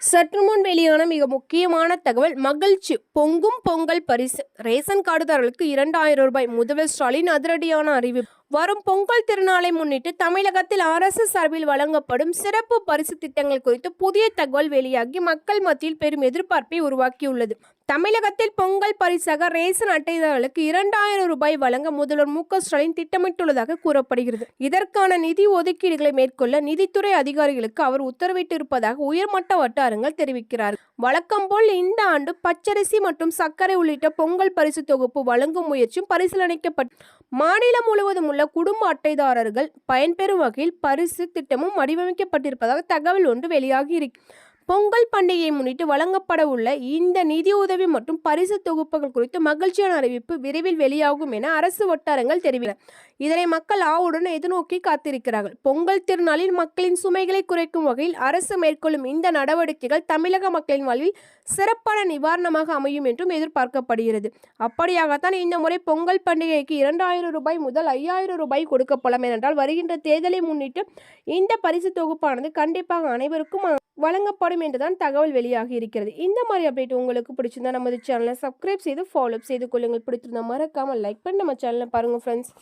சற்று முன் வெளியான மிக முக்கியமான தகவல் மகிழ்ச்சி. பொங்கும் பொங்கல் பரிசு. ரேஷன் கார்டுதாரர்களுக்கு இரண்டாயிரம் ரூபாய். முதல்வர் ஸ்டாலின் அதிரடியான அறிவிப்பு. வரும் பொங்கல் திருநாளை முன்னிட்டு தமிழகத்தில் அரசு சார்பில் வழங்கப்படும் சிறப்பு பரிசு திட்டங்கள் குறித்து புதிய தகவல் வெளியாகி மக்கள் மத்தியில் பெரும் எதிர்பார்ப்பை உருவாக்கியுள்ளது. தமிழகத்தில் பொங்கல் பரிசாக ரேசன் அட்டைதாரர்களுக்கு இரண்டாயிரம் ரூபாய் வழங்க முதல்வர் மு க ஸ்டாலின் திட்டமிட்டுள்ளதாக கூறப்படுகிறது. இதற்கான நிதி ஒதுக்கீடுகளை மேற்கொள்ள நிதித்துறை அதிகாரிகளுக்கு அவர் உத்தரவிட்டிருப்பதாக உயர்மட்ட வட்டாரங்கள் தெரிவிக்கிறார் வழக்கம் போல் இந்த ஆண்டு பச்சரிசி மற்றும் சர்க்கரை உள்ளிட்ட பொங்கல் பரிசு தொகுப்பு வழங்கும் முயற்சியும் பரிசீலனைக்கப்பட்டு மாநிலம் முழுவதும் உள்ள குடும்ப அட்டைதாரர்கள் பயன்பெறும் வகையில் பரிசு திட்டமும் வடிவமைக்கப்பட்டிருப்பதாக தகவல் ஒன்று வெளியாகி இருக்கு. பொங்கல் பண்டிகையை முன்னிட்டு வழங்கப்பட உள்ள இந்த நிதியுதவி மற்றும் பரிசு தொகுப்புகள் குறித்து மகிழ்ச்சியான அறிவிப்பு விரைவில் வெளியாகும் என அரசு வட்டாரங்கள் தெரிவித்தன இதனை மக்கள் ஆவுடன் எதிர்நோக்கி காத்திருக்கிறார்கள். பொங்கல் திருநாளில் மக்களின் சுமைகளை குறைக்கும் வகையில் அரசு மேற்கொள்ளும் இந்த நடவடிக்கைகள் தமிழக மக்களின் வாழ்வில் சிறப்பான நிவாரணமாக அமையும் என்றும் எதிர்பார்க்கப்படுகிறது. அப்படியாகத்தான் இந்த முறை பொங்கல் பண்டிகைக்கு இரண்டாயிரம் ரூபாய் முதல் ஐயாயிரம் ரூபாய் கொடுக்கப்படலாம் ஏனென்றால் வருகின்ற தேர்தலை முன்னிட்டு இந்த பரிசு தொகுப்பானது கண்டிப்பாக அனைவருக்கும் வழங்கப்படும் என்றுதான் தகவல் வெளியாகி இருக்கிறது. இந்த மாதிரி அப்டேட் உங்களுக்கு பிடிச்சிருந்தா நமது சேனலை சப்ஸ்கிரைப் செய்து ஃபாலோ செய்து கொள்ளுங்கள். பிடிச்சிருந்தா மறக்காமல் லைக் பண்ணி நம்ம சேனலை பாருங்கள் ஃப்ரெண்ட்ஸ்